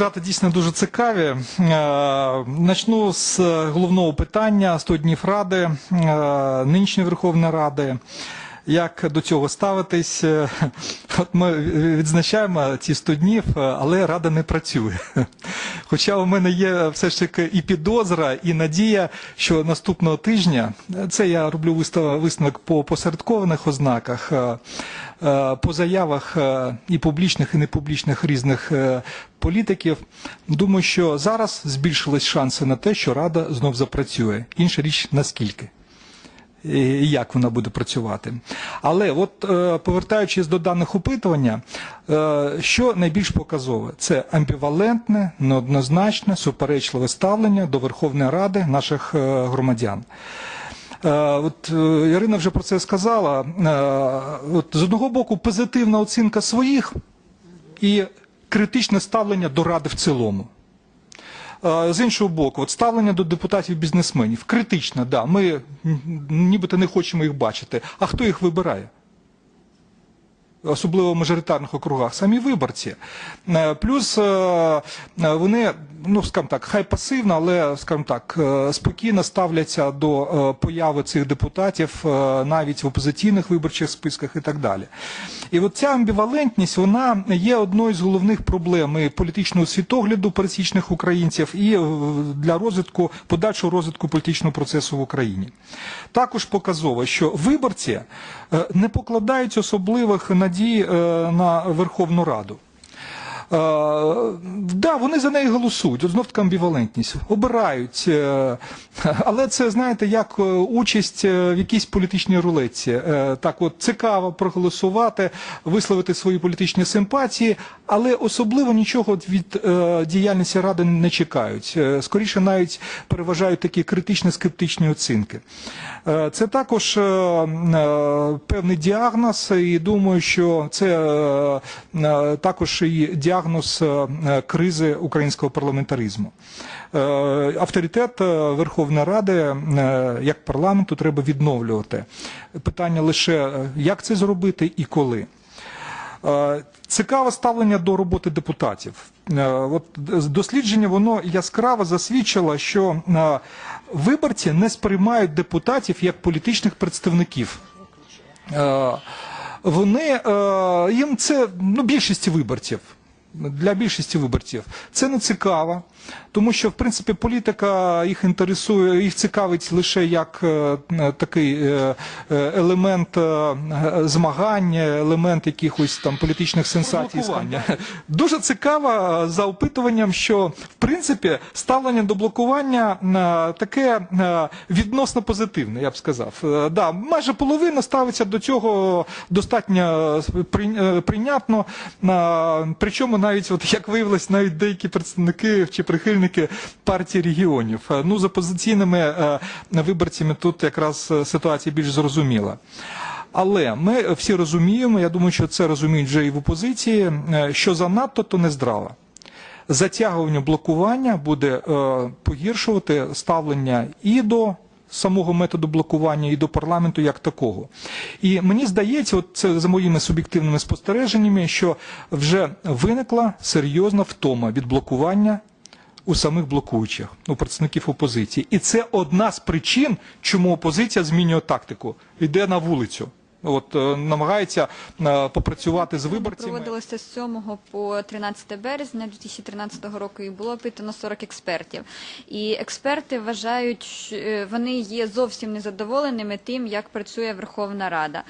результати дійсно дуже цікаві. Е, Начну з головного питання 100 днів Ради, е, нинішньої Верховної Ради. Як до цього ставитись? Е, От ми відзначаємо ці 100 днів, але Рада не працює. Хоча у мене є все ж таки і підозра, і надія, що наступного тижня, це я роблю висновок по посередкованих ознаках, по заявах е, і публічних, і непублічних різних е, політиків. Думаю, що зараз збільшились шанси на те, що Рада знов запрацює. Інша річ наскільки і як вона буде працювати. Але от е, повертаючись до даних опитування, е, що найбільш показове? Це амбівалентне, неоднозначне, суперечливе ставлення до Верховної Ради наших е, громадян. Е, От е, Ірина вже про це сказала. Е, От з одного боку, позитивна оцінка своїх і критичне ставлення до ради в цілому. Е, З іншого боку, от ставлення до депутатів-бізнесменів критичне, да, ми нібито не хочемо їх бачити. А хто їх вибирає? Особливо в мажоритарних округах, самі виборці. Е, Плюс е, е, вони, ну скажімо так, хай пасивно, але скажімо так, е, спокійно ставляться до е, появи цих депутатів е, навіть в опозиційних виборчих списках і так далі. І от ця амбівалентність, вона є одною з головних проблем і політичного світогляду пересічних українців і для розвитку, подальшого розвитку політичного процесу в Україні. Також показово, що виборці не покладають особливих надій на Верховну Раду. Да, вони за неї голосують. От знов така амбівалентність. Обирають. е, Але це, знаєте, як е, участь е, в якійсь політичній рулетці. Так от цікаво проголосувати, висловити свої політичні симпатії, але особливо нічого від діяльності Ради не чекають. Скоріше навіть переважають такі критично-скептичні оцінки. Е, Це також певний діагноз, і думаю, що це також і діагноз е, кризи українського парламентаризму. Е, Авторитет е, Верховної Ради е, як парламенту треба відновлювати. Питання лише е, як це зробити і коли. Е, Цікаве ставлення до роботи депутатів. Е, От дослідження воно яскраво засвідчило, що е, виборці не сприймають депутатів як політичних представників. Е, Вони е, їм це ну, більшості виборців. Для більшості виборців це не цікаво, тому що в принципі політика їх інтересує, їх цікавить лише як е, е, такий е, елемент змагання, елемент якихось там політичних сенсацій. Дуже цікаво за опитуванням, що в принципі ставлення до блокування таке відносно позитивне, я б сказав. Да, майже половина ставиться до цього достатньо прий- прийнятно. Причому навіть, от як виявилось, навіть деякі представники чи прихильники партії регіонів. Е, Ну, з опозиційними е, виборцями тут якраз е, ситуація більш зрозуміла. Але ми всі розуміємо, я думаю, що це розуміють вже і в опозиції, е, що занадто то не здраво. Затягування блокування буде е, погіршувати ставлення і до самого методу блокування, і до парламенту як такого. І мені здається, от це за моїми суб'єктивними спостереженнями, що вже виникла серйозна втома від блокування у самих блокуючих, у представників опозиції. І це одна з причин, чому опозиція змінює тактику, йде на вулицю. От е, намагається е, попрацювати з виборцями. Проводилося з 7 по 13 березня 2013 року і було опитано 40 експертів. І експерти вважають, що е, вони є зовсім незадоволеними тим, як працює Верховна Рада.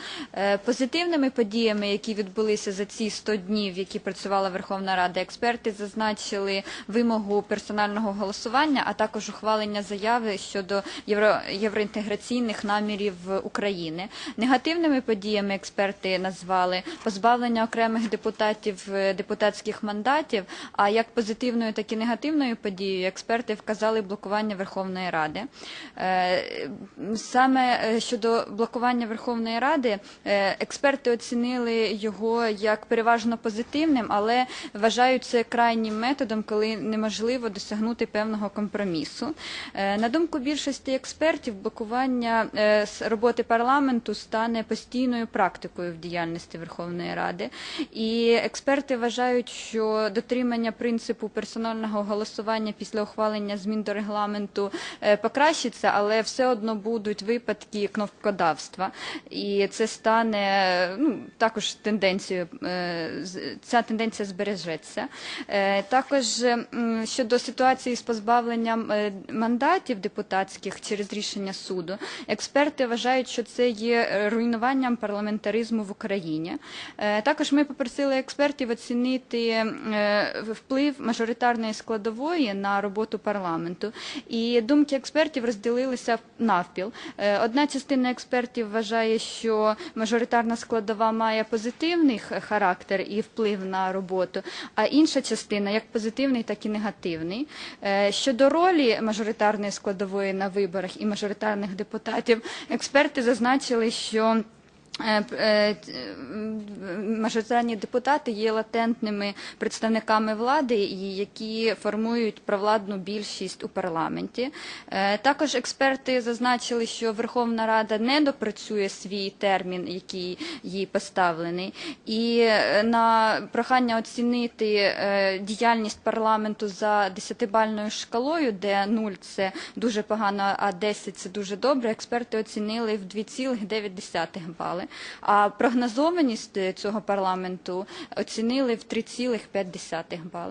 Позитивними подіями, які відбулися за ці 100 днів, які працювала Верховна Рада, експерти зазначили вимогу персонального голосування, а також ухвалення заяви щодо євро, євроінтеграційних намірів України. Негативними подіями експерти назвали позбавлення окремих депутатів е, депутатських мандатів. А як позитивною, так і негативною подією експерти вказали блокування Верховної Ради. Е, Саме е, щодо блокування Верховної Ради, експерти оцінили його як переважно позитивним, але вважають це крайнім методом, коли неможливо досягнути певного компромісу. На думку більшості експертів, блокування роботи парламенту стане постійним постійною практикою в діяльності Верховної Ради. І експерти вважають, що дотримання принципу персонального голосування після ухвалення змін до регламенту е, покращиться, але все одно будуть випадки кнопкодавства. І це стане ну, також тенденцією, е, ця тенденція збережеться. Е, Також щодо ситуації з позбавленням мандатів депутатських через рішення суду, експерти вважають, що це є е, руйнуванням парламентаризму в Україні. Е, Також ми попросили експертів оцінити е, вплив мажоритарної складової на роботу парламенту. І думки експертів розділилися навпіл. Е, Одна частина експертів вважає, що мажоритарна складова має позитивний характер і вплив на роботу, а інша частина як позитивний, так і негативний. Щодо ролі мажоритарної складової на виборах і мажоритарних депутатів, експерти зазначили, що Мажоритарні депутати є латентними представниками влади, які формують провладну більшість у парламенті. Е, Також експерти зазначили, що Верховна Рада не допрацює свій термін, який їй поставлений. І е, на прохання оцінити е, діяльність парламенту за десятибальною шкалою, де 0 – це дуже погано, а 10 – це дуже добре, експерти оцінили в 2,9 бали. А прогнозованість цього парламенту оцінили в 3,5 бали.